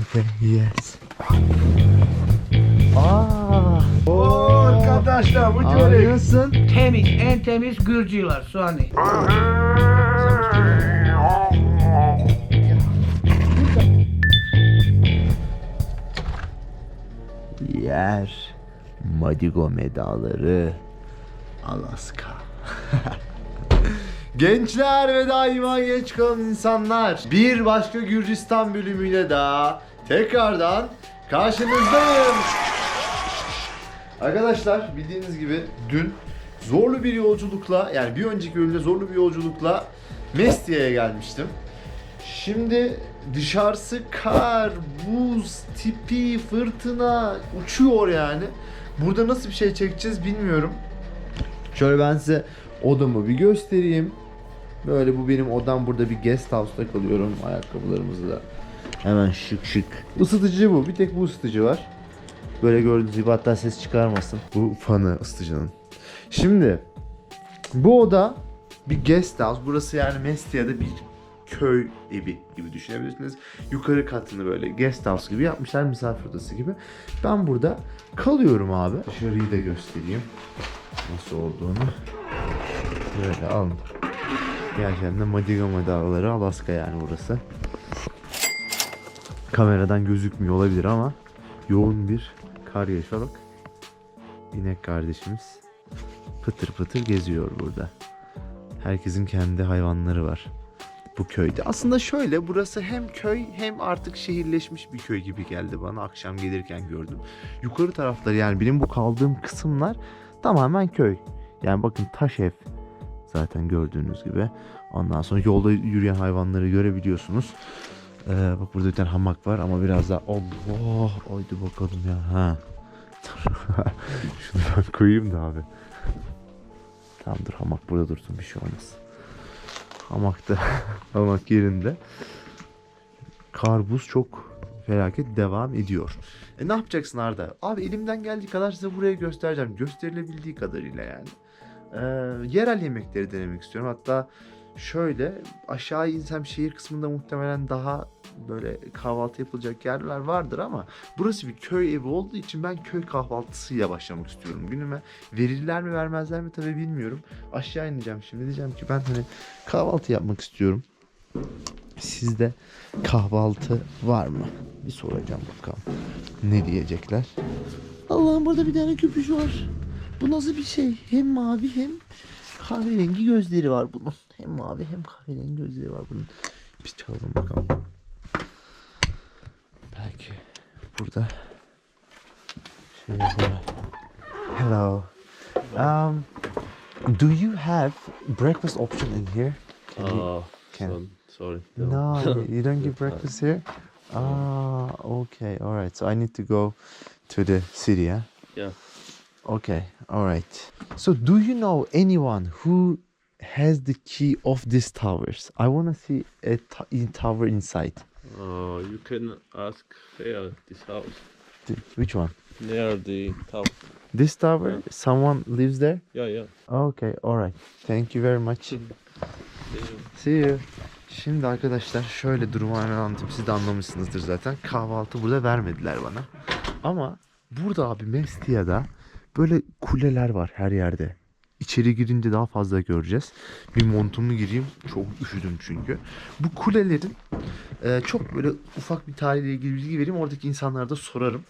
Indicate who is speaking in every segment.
Speaker 1: Okay, yes. Aa,
Speaker 2: Oo arkadaşlar bu çörek.
Speaker 1: anlıyorsun.
Speaker 3: Temiz, en temiz Gürcüler soğanı.
Speaker 1: Yer. Madigo medaları. Alaska. Gençler ve daima genç kalan insanlar. Bir başka Gürcistan bölümüyle daha tekrardan karşınızdayım. Arkadaşlar bildiğiniz gibi dün zorlu bir yolculukla yani bir önceki bölümde zorlu bir yolculukla Mestia'ya gelmiştim. Şimdi dışarısı kar, buz, tipi, fırtına uçuyor yani. Burada nasıl bir şey çekeceğiz bilmiyorum. Şöyle ben size odamı bir göstereyim. Böyle bu benim odam burada bir guest house'da kalıyorum. Ayakkabılarımızı da hemen şık şık. Isıtıcı bu. Bir tek bu ısıtıcı var. Böyle gördüğünüz gibi hatta ses çıkarmasın. Bu fanı ısıtıcının. Şimdi bu oda bir guest house. Burası yani Mestia'da bir köy evi gibi düşünebilirsiniz. Yukarı katını böyle guest house gibi yapmışlar misafir odası gibi. Ben burada kalıyorum abi. Dışarıyı da göstereyim. Nasıl olduğunu. Böyle alın. Gerçekten de Madiga Dağları Alaska yani burası. Kameradan gözükmüyor olabilir ama yoğun bir kar yağışı bak. İnek kardeşimiz pıtır pıtır geziyor burada. Herkesin kendi hayvanları var bu köyde. Aslında şöyle burası hem köy hem artık şehirleşmiş bir köy gibi geldi bana akşam gelirken gördüm. Yukarı tarafları yani benim bu kaldığım kısımlar tamamen köy. Yani bakın taş ev zaten gördüğünüz gibi. Ondan sonra yolda yürüyen hayvanları görebiliyorsunuz. Ee, bak burada bir tane hamak var ama biraz daha Allah oydu bakalım ya ha. Şunu ben koyayım da abi. Tamam dur hamak burada dursun bir şey olmaz. Hamakta hamak yerinde. Kar buz çok felaket devam ediyor. E ne yapacaksın Arda? Abi elimden geldiği kadar size buraya göstereceğim. Gösterilebildiği kadarıyla yani. Ee, yerel yemekleri denemek istiyorum. Hatta şöyle aşağı insem şehir kısmında muhtemelen daha böyle kahvaltı yapılacak yerler vardır ama burası bir köy evi olduğu için ben köy kahvaltısıyla başlamak istiyorum günüme. Verirler mi vermezler mi tabii bilmiyorum. Aşağı ineceğim şimdi diyeceğim ki ben hani kahvaltı yapmak istiyorum. Sizde kahvaltı var mı? Bir soracağım bakalım. Ne diyecekler? Allah'ım burada bir tane köpüş var. Bu nasıl bir şey? Hem mavi hem kahverengi gözleri var bunun. Hem mavi hem kahverengi gözleri var bunun. Biz çalalım bakalım. Belki burada şey yapalım. Hello. Um, do you have breakfast option in here? Can you-
Speaker 4: Oh,
Speaker 1: can-
Speaker 4: son, sorry.
Speaker 1: No, you don't give breakfast here? Ah, okay, all right. So I need to go to the city, yeah?
Speaker 4: Yeah.
Speaker 1: Okay, all right. So do you know anyone who has the key of these towers? I want to see a in tower inside.
Speaker 4: Oh, you can ask here this house
Speaker 1: The- which one?
Speaker 4: near the top.
Speaker 1: This tower? Someone lives there?
Speaker 4: Yeah, yeah.
Speaker 1: Okay, all right. Thank you very much.
Speaker 4: See you.
Speaker 1: See you. Şimdi arkadaşlar şöyle durumu hemen anlatayım. Siz de anlamışsınızdır zaten. Kahvaltı burada vermediler bana. Ama burada abi Mestia'da böyle kuleler var her yerde. İçeri girince daha fazla göreceğiz. Bir montumu gireyim. Çok üşüdüm çünkü. Bu kulelerin e, çok böyle ufak bir tarihle ilgili bilgi vereyim. Oradaki insanlara da sorarım.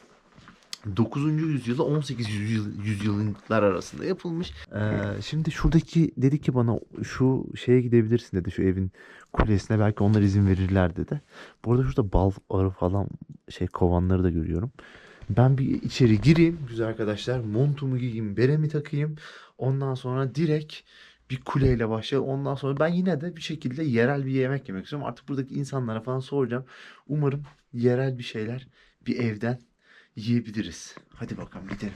Speaker 1: 9. yüzyılda 18. yüzyıl, yüzyıllar arasında yapılmış. Ee, şimdi şuradaki dedi ki bana şu şeye gidebilirsin dedi şu evin kulesine belki onlar izin verirler dedi. Bu arada şurada bal arı falan şey kovanları da görüyorum. Ben bir içeri gireyim güzel arkadaşlar. Montumu giyeyim, beremi takayım. Ondan sonra direkt bir kuleyle başlayalım. Ondan sonra ben yine de bir şekilde yerel bir yemek yemek istiyorum. Artık buradaki insanlara falan soracağım. Umarım yerel bir şeyler bir evden yiyebiliriz. Hadi bakalım gidelim.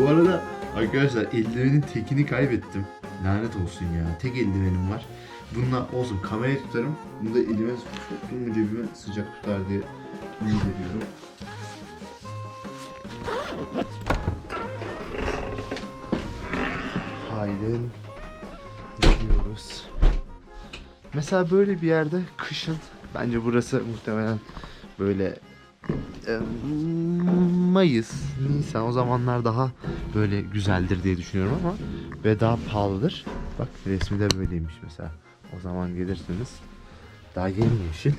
Speaker 1: Bu arada arkadaşlar eldivenin tekini kaybettim. Lanet olsun ya. Tek eldivenim var. Bununla olsun kamerayı tutarım. Bunu da elime soktum mu cebime sıcak tutar diye ümit ediyorum. Haydi. gidiyoruz. Mesela böyle bir yerde kışın bence burası muhtemelen böyle e, Mayıs, Nisan o zamanlar daha böyle güzeldir diye düşünüyorum ama ve daha pahalıdır. Bak resmi de böyleymiş mesela. O zaman gelirsiniz. Daha yeni yeşil.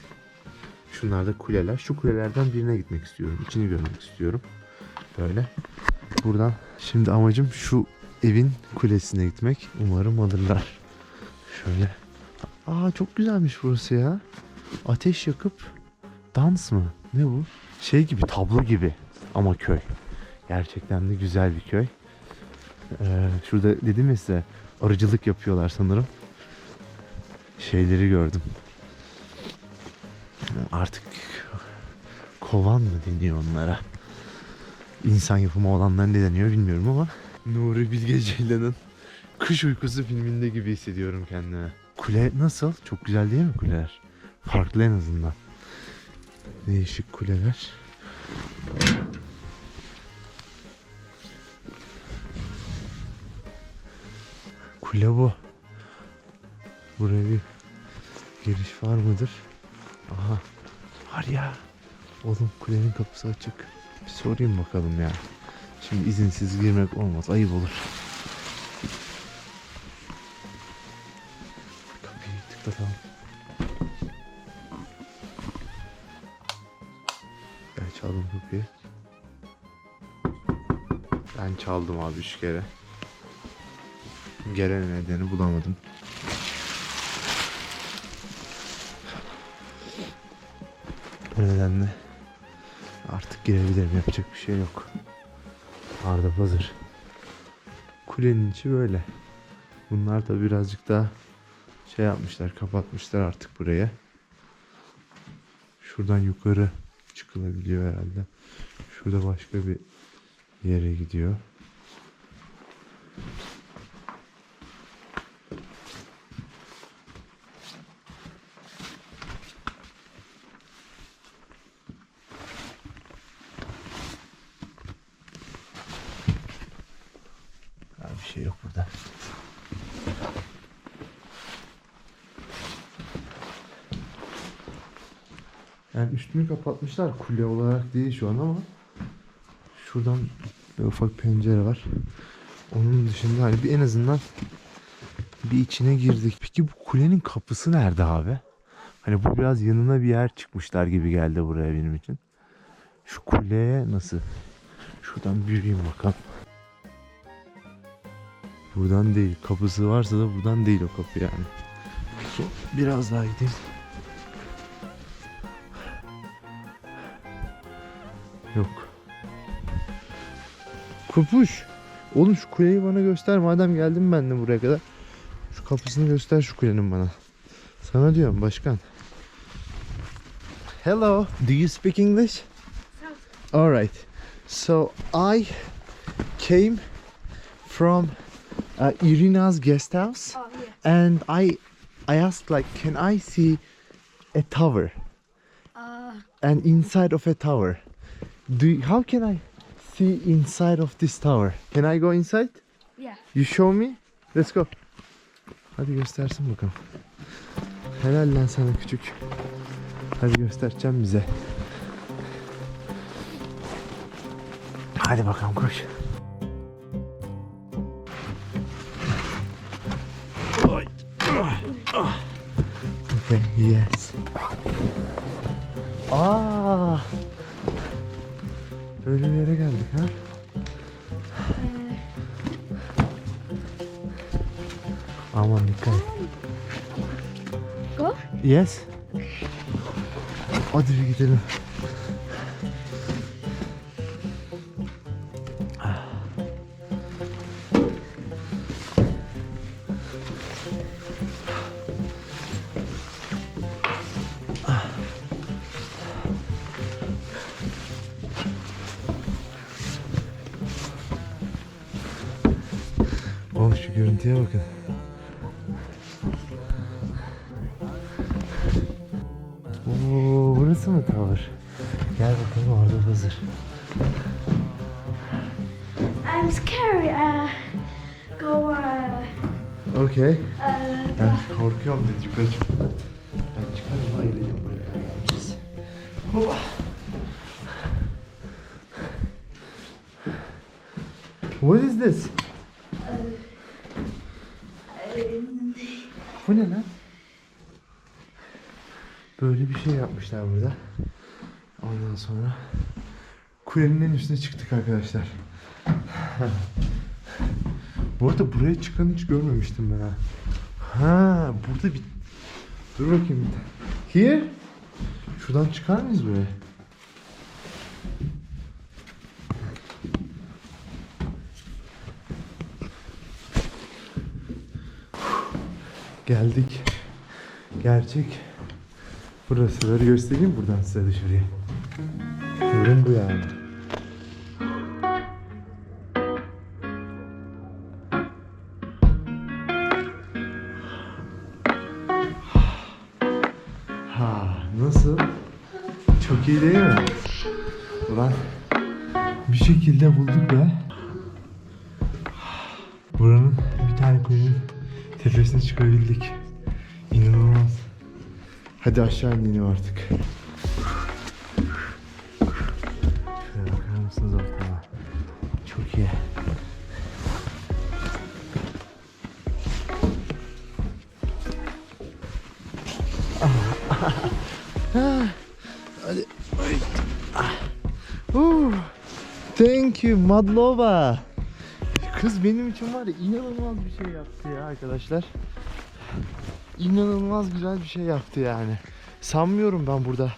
Speaker 1: Şunlar da kuleler. Şu kulelerden birine gitmek istiyorum. İçini görmek istiyorum. Böyle. Buradan şimdi amacım şu evin kulesine gitmek. Umarım alırlar. Şöyle. Aa çok güzelmiş burası ya. Ateş yakıp dans mı? Ne bu? Şey gibi tablo gibi ama köy. Gerçekten de güzel bir köy. Ee, şurada dedim ya size arıcılık yapıyorlar sanırım. Şeyleri gördüm. Artık kovan mı deniyor onlara? İnsan yapımı olanlar ne deniyor bilmiyorum ama Nuri Bilge Ceylan'ın Kış Uykusu filminde gibi hissediyorum kendimi. Kule nasıl? Çok güzel değil mi kuleler? Farklı en azından. Değişik kuleler. Kule bu. Buraya bir giriş var mıdır? Aha. Var ya. Oğlum kulenin kapısı açık. Bir sorayım bakalım ya. Şimdi izinsiz girmek olmaz. Ayıp olur. Kapıyı tıklatalım. Ben çaldım kapıyı. Ben çaldım abi üç kere. Gelen nedeni bulamadım. O nedenle artık girebilirim. Yapacak bir şey yok. Arda hazır. Kulenin içi böyle. Bunlar da birazcık daha şey yapmışlar, kapatmışlar artık buraya. Şuradan yukarı çıkılabiliyor herhalde. Şurada başka bir yere gidiyor. Ha, bir şey yok burada. Yani üstünü kapatmışlar kule olarak değil şu an ama şuradan bir ufak pencere var. Onun dışında hani bir en azından bir içine girdik. Peki bu kulenin kapısı nerede abi? Hani bu biraz yanına bir yer çıkmışlar gibi geldi buraya benim için. Şu kuleye nasıl? Şuradan bir bakalım. Buradan değil. Kapısı varsa da buradan değil o kapı yani. Peki biraz daha gideyim. Yok. Kupuş. Oğlum şu kuleyi bana göster. Madem geldim ben de buraya kadar. Şu kapısını göster şu kulenin bana. Sana diyorum başkan. Hello. Do you speak English? Alright. So I came from uh, Irina's guest house
Speaker 5: Oh, yeah.
Speaker 1: and I I asked like can I see a tower?
Speaker 5: Uh,
Speaker 1: and inside of a tower. Do you- how can I see inside of this tower? Can I go inside?
Speaker 5: Yeah.
Speaker 1: you show me? Let's go. Hadi göstersin bakalım. Helal lan sana küçük. Hadi göstereceğim bize. Hadi bakalım koş Okay, yes. Aa! Böyle bir yere geldik ha? Aman dikkat et.
Speaker 5: Go?
Speaker 1: Yes. Hadi bir gidelim. Okay.
Speaker 5: Uh,
Speaker 1: Ben korkuyorum dedi yukarı çık. Ben çıkarım bayılacağım buraya. Hoppa. What is this? Bu ne lan? Böyle bir şey yapmışlar burada. Ondan sonra kulenin en üstüne çıktık arkadaşlar. Bu arada buraya çıkan hiç görmemiştim ben ha. Ha, burada bir... Dur bakayım bir Here? Şuradan çıkar mıyız buraya? Geldik. Gerçek. Burası. Böyle göstereyim buradan size dışarıya. Ürün bu yani. Şekilde bulduk be. Buranın bir tane kulenin tepesine çıkabildik. İnanılmaz. Hadi aşağı inelim artık. Madlova. Kız benim için var ya inanılmaz bir şey yaptı ya arkadaşlar. İnanılmaz güzel bir şey yaptı yani. Sanmıyorum ben burada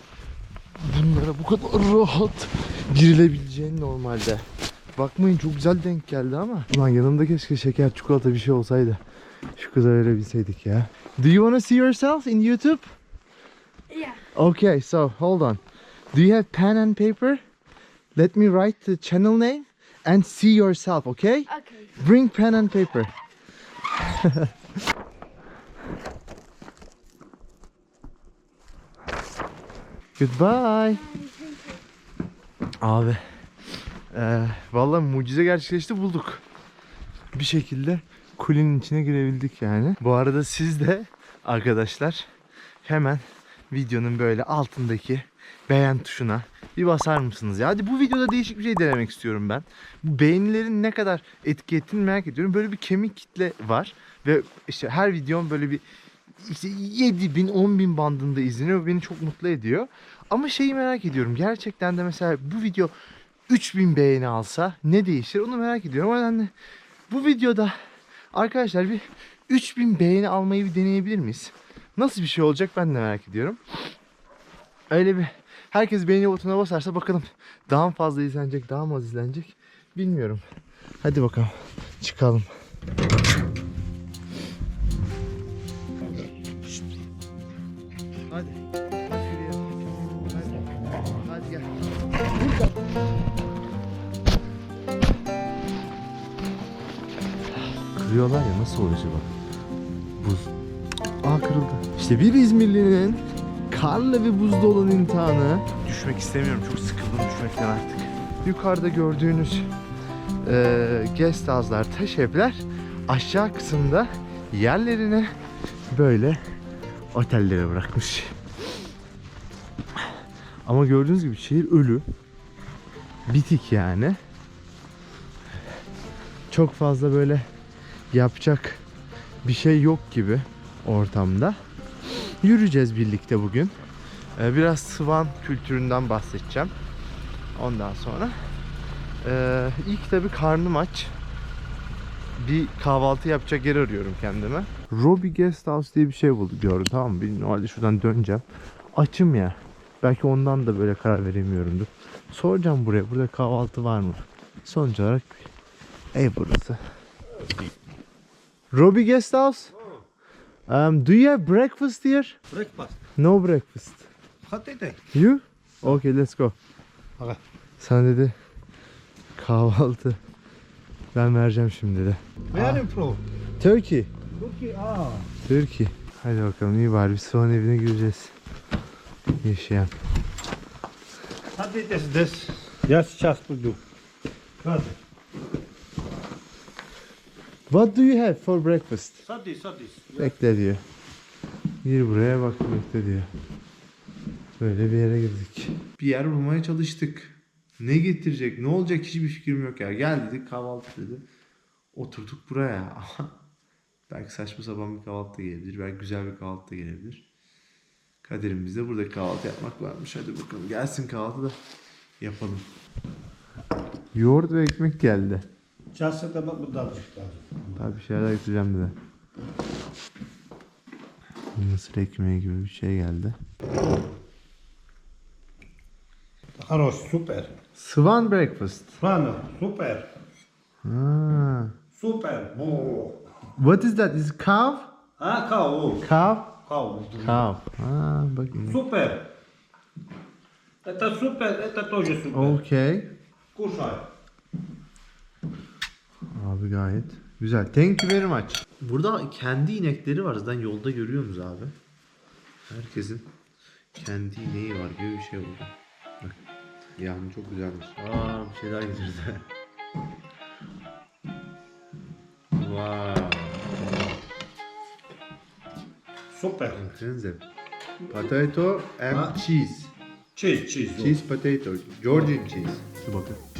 Speaker 1: bunlara bu kadar rahat girilebileceğini normalde. Bakmayın çok güzel denk geldi ama. Ulan yanımda keşke şeker çikolata bir şey olsaydı. Şu kıza verebilseydik ya. Do you wanna see yourself in YouTube?
Speaker 5: yeah.
Speaker 1: Okay, so hold on. Do you have pen and paper? Let me write the channel name and see yourself, okay?
Speaker 5: Okay.
Speaker 1: Bring pen and paper. Goodbye. Abi. Eee vallahi mucize gerçekleşti bulduk. Bir şekilde kulenin içine girebildik yani. Bu arada siz de arkadaşlar hemen videonun böyle altındaki beğen tuşuna bir basar mısınız ya? Hadi bu videoda değişik bir şey denemek istiyorum ben. Bu beğenilerin ne kadar etki ettiğini merak ediyorum. Böyle bir kemik kitle var ve işte her videom böyle bir işte 7 bin 10 bin bandında izleniyor. Beni çok mutlu ediyor. Ama şeyi merak ediyorum. Gerçekten de mesela bu video 3000 beğeni alsa ne değişir onu merak ediyorum. O bu videoda arkadaşlar bir 3000 beğeni almayı bir deneyebilir miyiz? Nasıl bir şey olacak ben de merak ediyorum. Öyle bir herkes beğeni butonuna basarsa bakalım daha mı fazla izlenecek daha mı az izlenecek bilmiyorum. Hadi bakalım çıkalım. Hadi. Hadi gel. Kırıyorlar ya nasıl oluyor acaba? Buz. Aa kırıldı. İşte bir İzmirli'nin karla ve buzda olan imtihanı. Düşmek istemiyorum. Çok sıkıldım düşmekten artık. Yukarıda gördüğünüz eee guest house'lar, taş evler aşağı kısımda yerlerine böyle otellere bırakmış. Ama gördüğünüz gibi şehir ölü. Bitik yani. Çok fazla böyle yapacak bir şey yok gibi ortamda. Yürüyeceğiz birlikte bugün. Ee, biraz Sıvan kültüründen bahsedeceğim. Ondan sonra ee, ilk tabi karnım aç. Bir kahvaltı yapacak yer arıyorum kendime. Robbie Guest House diye bir şey buldum gördüm tamam mı? Bilmiyorum şuradan döneceğim. Açım ya. Belki ondan da böyle karar veremiyorumdur. Soracağım buraya. Burada kahvaltı var mı? Sonuç olarak ev burası. Robbie Guest House? Um, do you have breakfast here?
Speaker 2: Breakfast.
Speaker 1: No breakfast.
Speaker 2: Hadi de.
Speaker 1: You? Okay, let's go.
Speaker 2: Okay.
Speaker 1: Sen dedi kahvaltı. Ben vereceğim şimdi de.
Speaker 2: Where you from?
Speaker 1: Turkey.
Speaker 2: Turkey. Ah.
Speaker 1: Turkey. Hadi bakalım iyi bari bir soğan evine gireceğiz. Yaşayan.
Speaker 2: Hadi des des. Just to do. Hadi.
Speaker 1: What do you have for breakfast?
Speaker 2: Sadis, sadis.
Speaker 1: Bekle diyor. Gir buraya bak bekle diyor. Böyle bir yere girdik. Bir yer bulmaya çalıştık. Ne getirecek, ne olacak hiçbir fikrim yok ya. Gel dedik kahvaltı dedi. Oturduk buraya ama belki saçma sapan bir kahvaltı da gelebilir. Belki güzel bir kahvaltı da gelebilir. Kaderimizde burada kahvaltı yapmak varmış. Hadi bakalım gelsin kahvaltı da yapalım. Yoğurt ve ekmek geldi.
Speaker 2: Čas da bu da çıktı.
Speaker 1: Daha bir şeyler getireceğim dedi. Mısır ekmeği gibi bir şey geldi.
Speaker 2: Хорош, super.
Speaker 1: Swan breakfast.
Speaker 2: Ладно, super.
Speaker 1: Ha.
Speaker 2: Super. Oo.
Speaker 1: What is that? Is it cow?
Speaker 2: Ha, kao.
Speaker 1: Cow?
Speaker 2: Kao.
Speaker 1: Cow. Ha, bakayım.
Speaker 2: Супер. Это супер, это тоже супер.
Speaker 1: Okay.
Speaker 2: Кушай.
Speaker 1: Abi gayet güzel. Thank you very much. Burada kendi inekleri var. Zaten yolda görüyor musunuz abi? Herkesin kendi ineği var gibi bir şey oldu. Bak. Yani çok güzelmiş. Aa bir şeyler getirdi. wow.
Speaker 2: Super.
Speaker 1: Intrinsic. Potato and cheese.
Speaker 2: Cheese, cheese.
Speaker 1: Cheese potato. Georgian cheese. Dur bakın.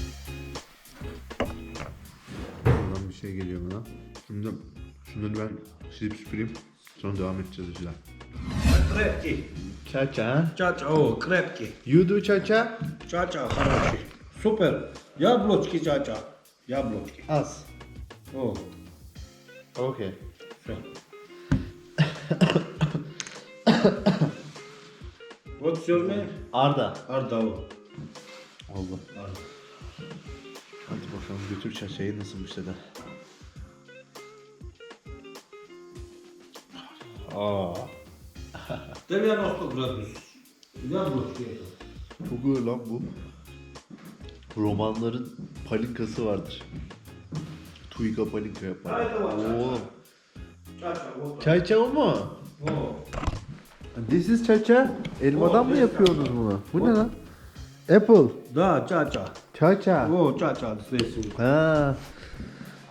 Speaker 1: şey geliyor bana. Şimdi şunları ben silip süpüreyim. Sonra devam edeceğiz işler.
Speaker 2: Крепкий.
Speaker 1: Cha cha.
Speaker 2: Чача, о, крепкий.
Speaker 1: You do cha cha.
Speaker 2: Чача, хороший. Супер. Яблочки, чача. Яблочки.
Speaker 1: Az.
Speaker 2: О,
Speaker 1: Okay.
Speaker 2: все. What's your name?
Speaker 1: Arda.
Speaker 2: Arda. o.
Speaker 1: Allah. Hadi bakalım götür çaçayı nasılmış dedi. Aa.
Speaker 2: Derya nokta Bradus. Ya bu şey.
Speaker 1: Çok öyle lan bu. Romanların palinkası vardır. Tuyga palinka yapar.
Speaker 2: Haydi bak.
Speaker 1: Oğlum. Çay çay.
Speaker 2: Oo.
Speaker 1: This is çaça. Elmadan mı yapıyorsunuz bunu? Bu ne lan? Apple.
Speaker 2: Da ça ça.
Speaker 1: Çaça.
Speaker 2: Oo ça ça.
Speaker 1: Ha.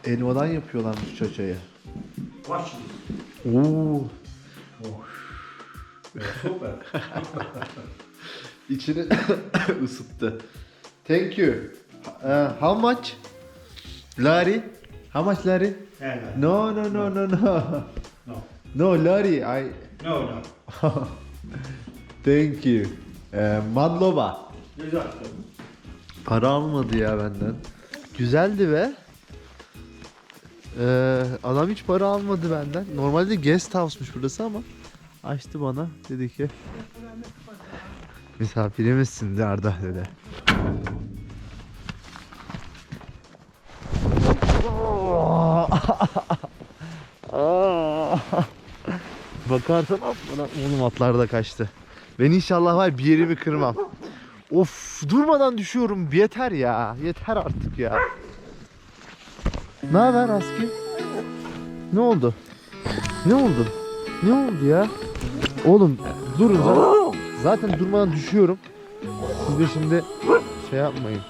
Speaker 1: Elmadan yapıyorlarmış çaçayı.
Speaker 2: Başlıyoruz.
Speaker 1: Oo.
Speaker 2: Oh. Süper.
Speaker 1: İçini ısıttı. Thank you. E, how much? Larry? How much Larry? No, no, no, no, no.
Speaker 2: No.
Speaker 1: No, Larry, I...
Speaker 2: No, no.
Speaker 1: Thank you. Uh, Madlova.
Speaker 2: Güzel.
Speaker 1: Para almadı ya benden. Güzeldi ve ee, adam hiç para almadı benden. Normalde guest house'muş burası ama açtı bana. Dedi ki misafirimizsin de Arda dedi. Bakarsan atmadan oğlum atlar da kaçtı. Ben inşallah var bir yerimi kırmam. Of durmadan düşüyorum. Yeter ya. Yeter artık ya. Ne haber Aski? Ne oldu? Ne oldu? Ne oldu ya? Oğlum durun zaten, zaten durmadan düşüyorum. Siz de şimdi şey yapmayın.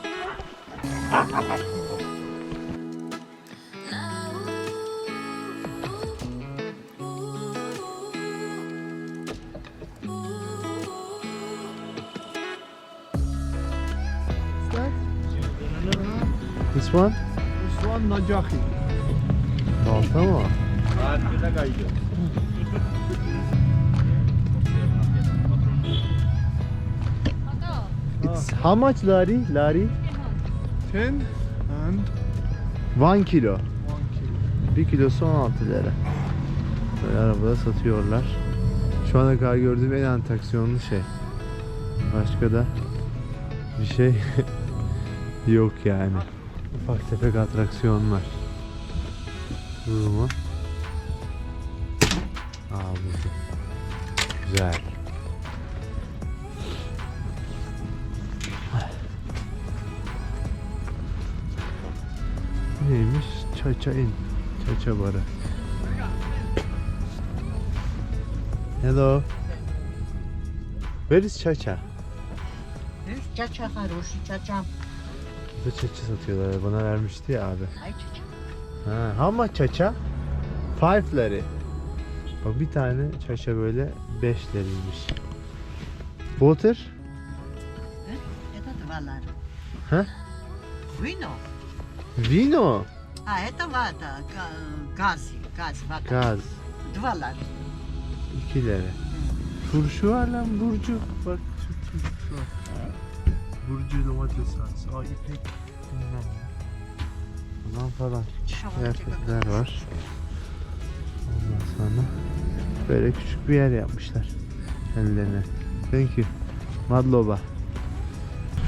Speaker 1: This one?
Speaker 2: This one Najahi.
Speaker 1: Balta mı?
Speaker 2: Harbi kaydı.
Speaker 1: It's how much Lari? Lari?
Speaker 2: 10 and
Speaker 1: 1 kilo.
Speaker 2: 1 kilo.
Speaker 1: 1 kilosu 16 lira. Böyle arabada satıyorlar. Şu ana kadar gördüğüm en atraksiyonlu şey. Başka da bir şey yok yani. Ufak tefek atraksiyonlar. Durdu mu? Aa. Güzel. Neymiş? Çaça in. Çaça barı. Hello. Where is Chacha?
Speaker 6: Where is Chacha,
Speaker 1: Burada çaça satıyorlar. Bana vermişti ya abi.
Speaker 6: Ай, чача.
Speaker 1: Ha, how much çaça? Five lari. Bak bir tane çaça böyle 5 liraymış. Water?
Speaker 6: Это два лара.
Speaker 1: Ха?
Speaker 6: Вино?
Speaker 1: Vino.
Speaker 6: А, это вода. га- Газ. Газ. Вода.
Speaker 1: Gaz.
Speaker 6: Два лара.
Speaker 1: 2 lira. Turşu var lan Burcu. Bak şu turşu var. Burcu domates salçası. Aa ipek. Bilmem ne. Falan falan. Kıyafetler var. Ondan sonra böyle küçük bir yer yapmışlar ellerine. Thank you. Madloba.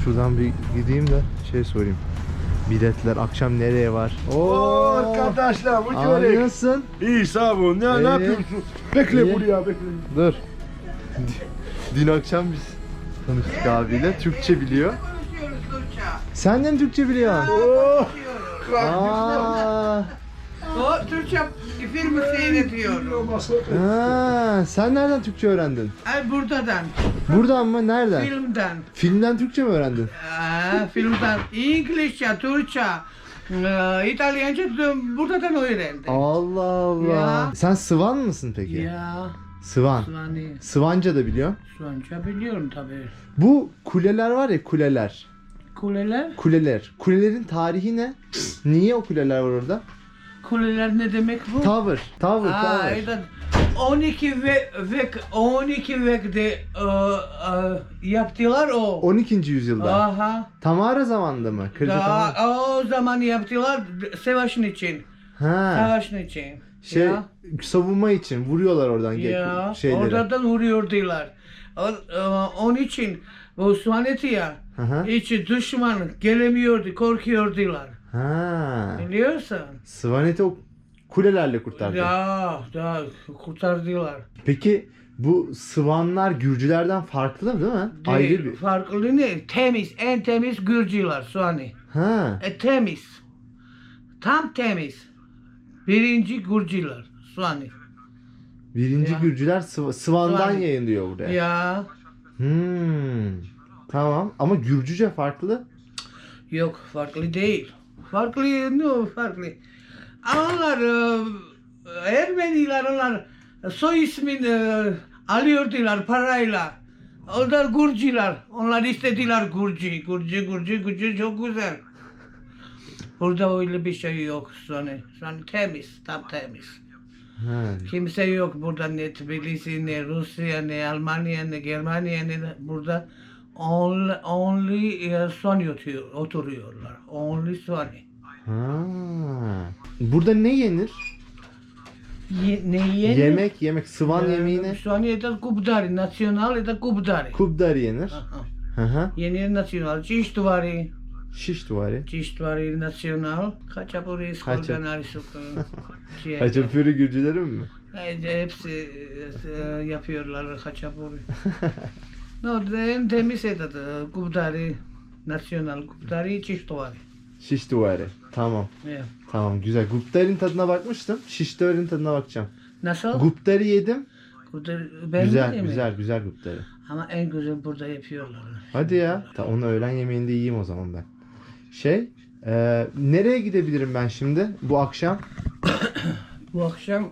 Speaker 1: Şuradan bir gideyim de şey sorayım. Biletler akşam nereye var? Oo
Speaker 7: Arkadaşlar bu çörek.
Speaker 1: nasılsın?
Speaker 7: İyi sağ olun. Ne,
Speaker 1: Ee,
Speaker 7: ne yapıyorsun? Bekle
Speaker 1: iyi.
Speaker 7: buraya bekle.
Speaker 1: Dur. Dün akşam biz tanıştık abiyle. Türkçe biliyor.
Speaker 3: Türkçe.
Speaker 1: Sen de mi Türkçe biliyorsun?
Speaker 7: Oh.
Speaker 1: Aa,
Speaker 3: O Türkçe filmi seyrediyorum.
Speaker 1: ha, sen nereden Türkçe öğrendin?
Speaker 3: Ay buradan,
Speaker 1: Buradan mı? Nereden?
Speaker 3: filmden.
Speaker 1: Filmden Türkçe mi öğrendin?
Speaker 3: Aa, filmden. İngilizce, Türkçe, e, İtalyanca da buradan öğrendim.
Speaker 1: Allah Allah.
Speaker 3: Ya.
Speaker 1: Sen Sıvan mısın peki?
Speaker 3: Ya,
Speaker 1: Sıvan.
Speaker 3: Suani,
Speaker 1: Sıvanca da biliyor.
Speaker 3: Suanca biliyorum tabii.
Speaker 1: Bu kuleler var ya kuleler.
Speaker 3: Kuleler?
Speaker 1: Kuleler. Kulelerin tarihi ne? Niye o kuleler var orada?
Speaker 3: Kuleler ne demek bu?
Speaker 1: Tower. Tower.
Speaker 3: Aa,
Speaker 1: tower.
Speaker 3: evet. 12 ve vek 12 vekde e, e, yaptılar o.
Speaker 1: 12. yüzyılda.
Speaker 3: Aha.
Speaker 1: Tamara zamanında mı? Kırca Tamara.
Speaker 3: Daha o zaman yaptılar savaşın için.
Speaker 1: Ha.
Speaker 3: Savaşın için.
Speaker 1: Şey
Speaker 3: Ya.
Speaker 1: savunma için vuruyorlar oradan
Speaker 3: Ya,
Speaker 1: şeyleri.
Speaker 3: oradan vuruyordular. O- e, Onun için Suaneti'ye
Speaker 1: Hı hı.
Speaker 3: hiç düşman gelemiyordu, korkuyordular.
Speaker 1: Ha.
Speaker 3: Biliyorsun?
Speaker 1: Svanet'i o kulelerle kurtardı.
Speaker 3: Ya, ya kurtardılar.
Speaker 1: Peki bu Sıvanlar Gürcülerden farklı değil mi? Ayrı bir.
Speaker 3: Farklı ne? Temiz, en temiz Gürcüler Suani.
Speaker 1: Ha.
Speaker 3: E, temiz. Tam temiz. Birinci Gürcüler Suani.
Speaker 1: Birinci
Speaker 3: Ya.
Speaker 1: Gürcüler Sıva- Sıvan'dan
Speaker 3: Sıvan.
Speaker 1: yayınlıyor buraya.
Speaker 3: Ya
Speaker 1: Hmm. Tamam ama Gürcüce farklı.
Speaker 3: yok farklı değil. Farklı ne farklı? Onlar e, Ermeniler onlar soy ismini e, alıyordular parayla. Onlar Gürcüler. Onlar istediler Gürcü. Gürcü, Gürcü, Gürcü çok güzel. Burada öyle bir şey yok. Yani, yani temiz, tam temiz.
Speaker 1: Evet.
Speaker 3: Kimse yok burada ne Tbilisi, ne Rusya, ne Almanya, ne Germanya, ne burada only, only Sony oturuyorlar. Only Sony.
Speaker 1: Ha. Burada ne yenir?
Speaker 3: Ye, ne yenir?
Speaker 1: Yemek, yemek. Sıvan ee, yemeği ne?
Speaker 3: Sıvan ya da kubdari. Nasyonal ya da kubdari.
Speaker 1: Kubdari yenir.
Speaker 3: Aha.
Speaker 1: Aha.
Speaker 3: Yenir nasyonal. Çiş
Speaker 1: duvarı duvarı.
Speaker 3: çiştuvari nasyonal, kaçapuri,
Speaker 1: Kaçap.
Speaker 3: skolganari sokak. Şey,
Speaker 1: Haçapuri Gürcülerin mi?
Speaker 3: e, hepsi e, yapıyorlar kaçapuri. No, en temiz etadı, kubdari, nasyonal kubdari, çiştuvari.
Speaker 1: Şiş duvarı. Tamam.
Speaker 3: Yeah.
Speaker 1: Tamam güzel. Guptar'ın tadına bakmıştım. Şiş duvarın tadına bakacağım.
Speaker 3: Nasıl?
Speaker 1: Guptar'ı yedim.
Speaker 3: Ben
Speaker 1: güzel
Speaker 3: mi?
Speaker 1: güzel güzel Guptar'ı.
Speaker 3: Ama en güzel burada yapıyorlar.
Speaker 1: Hadi ya. Ta, onu öğlen yemeğinde yiyeyim o zaman ben. Şey, e, nereye gidebilirim ben şimdi bu akşam?
Speaker 3: Bu akşam,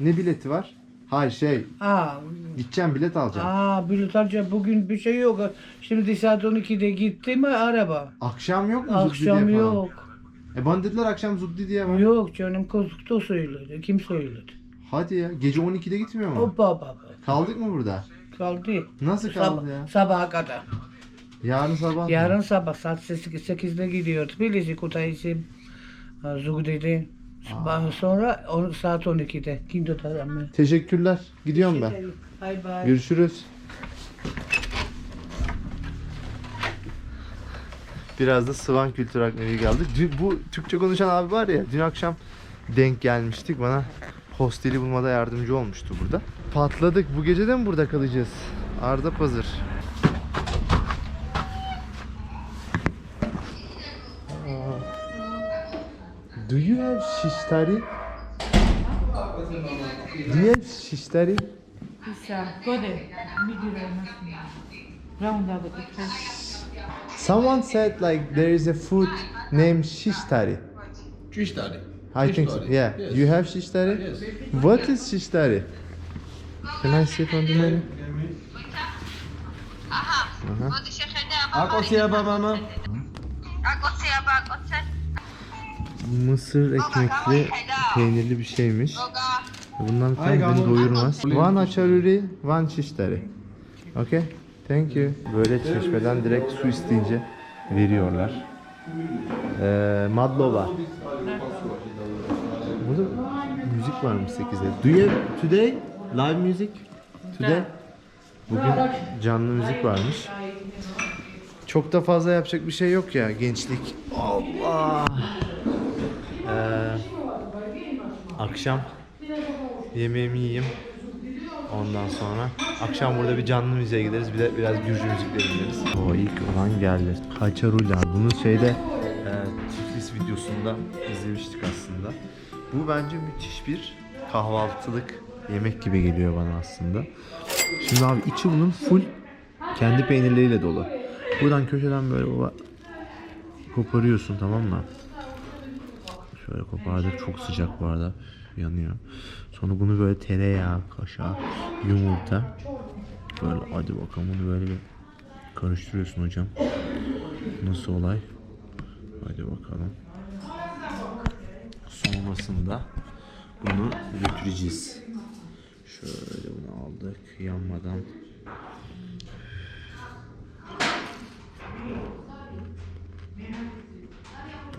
Speaker 1: Ne bileti var? Hayır şey,
Speaker 3: aa,
Speaker 1: gideceğim bilet alacağım.
Speaker 3: aa bilet alacağım bugün bir şey yok. Şimdi saat 12'de gitti mi araba?
Speaker 1: Akşam yok mu
Speaker 3: Akşam
Speaker 1: diye falan?
Speaker 3: yok.
Speaker 1: E bana dediler akşam Zuddi diye var.
Speaker 3: Yok canım kozukta söyledi. Kim söyledi?
Speaker 1: Hadi ya. Gece 12'de gitmiyor mu?
Speaker 3: Hoppa hoppa.
Speaker 1: Kaldık mı burada?
Speaker 3: Kaldı.
Speaker 1: Nasıl kaldı ya?
Speaker 3: Sabah, sabaha kadar.
Speaker 1: Yarın sabah mı?
Speaker 3: Yarın sabah saat 8'de gidiyor. Tbilisi Kutaisi Zugdi'de. Sabah sonra on, saat 12'de. Kinto taramı.
Speaker 1: Teşekkürler. Gidiyorum ben.
Speaker 3: Bye bye.
Speaker 1: Görüşürüz. Biraz da Sıvan Kültür Aknevi geldi. Dün, bu Türkçe konuşan abi var ya dün akşam denk gelmiştik. Bana hosteli bulmada yardımcı olmuştu burada. Patladık. Bu gece de mi burada kalacağız? Arda Pazır. Aa. Do have shishtari? Do you have shishtari? Someone said like there is a food named shishtari.
Speaker 7: Çiştari.
Speaker 1: I think so. Yeah.
Speaker 7: Yes.
Speaker 1: You have shishtari?
Speaker 7: Yes.
Speaker 1: What is shishtari? Can I sit on the menu?
Speaker 7: Ako siya ba mama?
Speaker 1: Mısır ekmekli peynirli bir şeymiş. Bundan tam beni doyurmaz. One acharuri, one shishtari. Okay? Thank you. Böyle çeşmeden direkt su isteyince veriyorlar. Ee, Madlova. Burada müzik varmış 8'de. Do you today live music? Today? Bugün canlı müzik varmış. Çok da fazla yapacak bir şey yok ya gençlik. Allah. Ee, akşam yemeğimi yiyeyim. Ondan sonra akşam burada bir canlı müziğe gideriz. Bir de biraz Gürcü müzikleri dinleriz. O ilk olan geldi. Haçarula. Bunu şeyde e, Tiflis videosunda izlemiştik aslında. Bu bence müthiş bir kahvaltılık yemek gibi geliyor bana aslında. Şimdi abi içi bunun full kendi peynirleriyle dolu. Buradan köşeden böyle baba koparıyorsun tamam mı? Şöyle kopardık çok sıcak bu arada yanıyor. Sonra bunu böyle tereyağı, kaşar, yumurta böyle hadi bakalım bunu böyle bir karıştırıyorsun hocam. Nasıl olay? Hadi bakalım. Sonrasında bunu götüreceğiz. Şöyle bunu aldık yanmadan.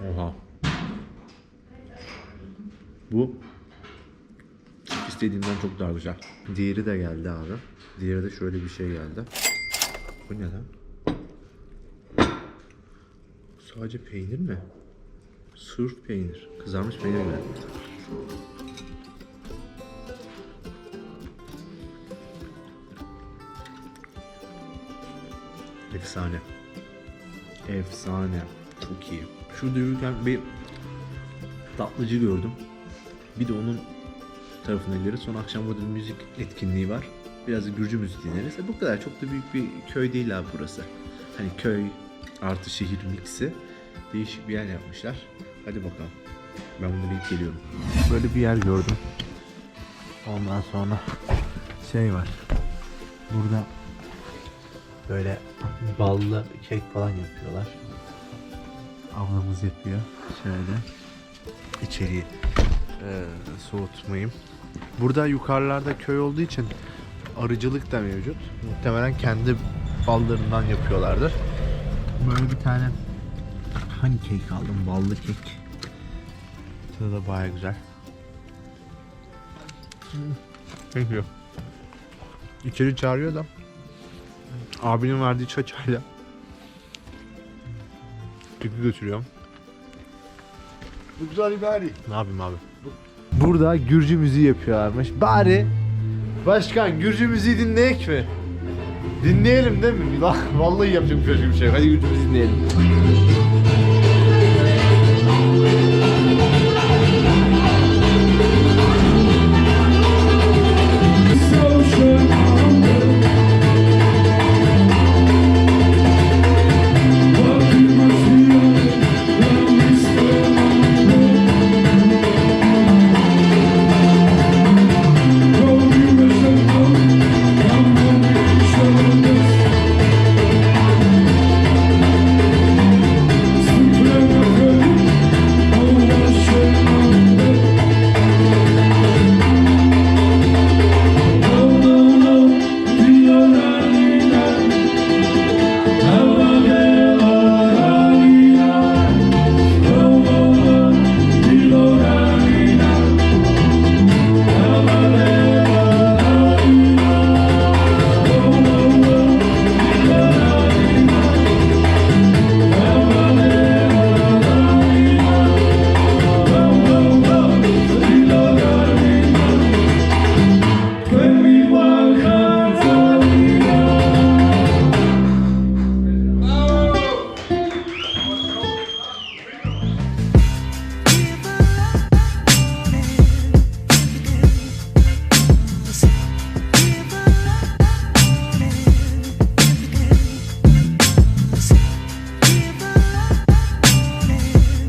Speaker 1: Oha. Bu istediğimden çok daha güzel. Diğeri de geldi abi. Diğeri de şöyle bir şey geldi. Bu ne lan? Sadece peynir mi? Sırf peynir. Kızarmış peynir mi? Efsane. Efsane. Çok iyi. Şurada yürürken bir tatlıcı gördüm. Bir de onun tarafına gideriz. Sonra akşam burada bir müzik etkinliği var. Biraz da Gürcü müzik dinleriz. E bu kadar. Çok da büyük bir köy değil abi burası. Hani köy artı şehir miksi. Değişik bir yer yapmışlar. Hadi bakalım. Ben bunu ilk geliyorum. Böyle bir yer gördüm. Ondan sonra şey var. Burada böyle ballı kek falan yapıyorlar. Ablamız yapıyor. Şöyle içeriği soğutmayayım. Burada yukarılarda köy olduğu için arıcılık da mevcut. Muhtemelen kendi ballarından yapıyorlardır. Böyle bir tane hani kek aldım, ballı kek. Tadı da baya güzel. You. İçeri çağırıyor da abinin verdiği çay çayla Tüpü götürüyorum.
Speaker 7: Bu güzel ibari.
Speaker 1: Ne yapayım abi? Burada Gürcü müziği yapıyorlarmış. Bari başkan Gürcü müziği dinleyek mi? Dinleyelim değil mi? Vallahi yapacak bir şey yok. Hadi Gürcü müziği dinleyelim.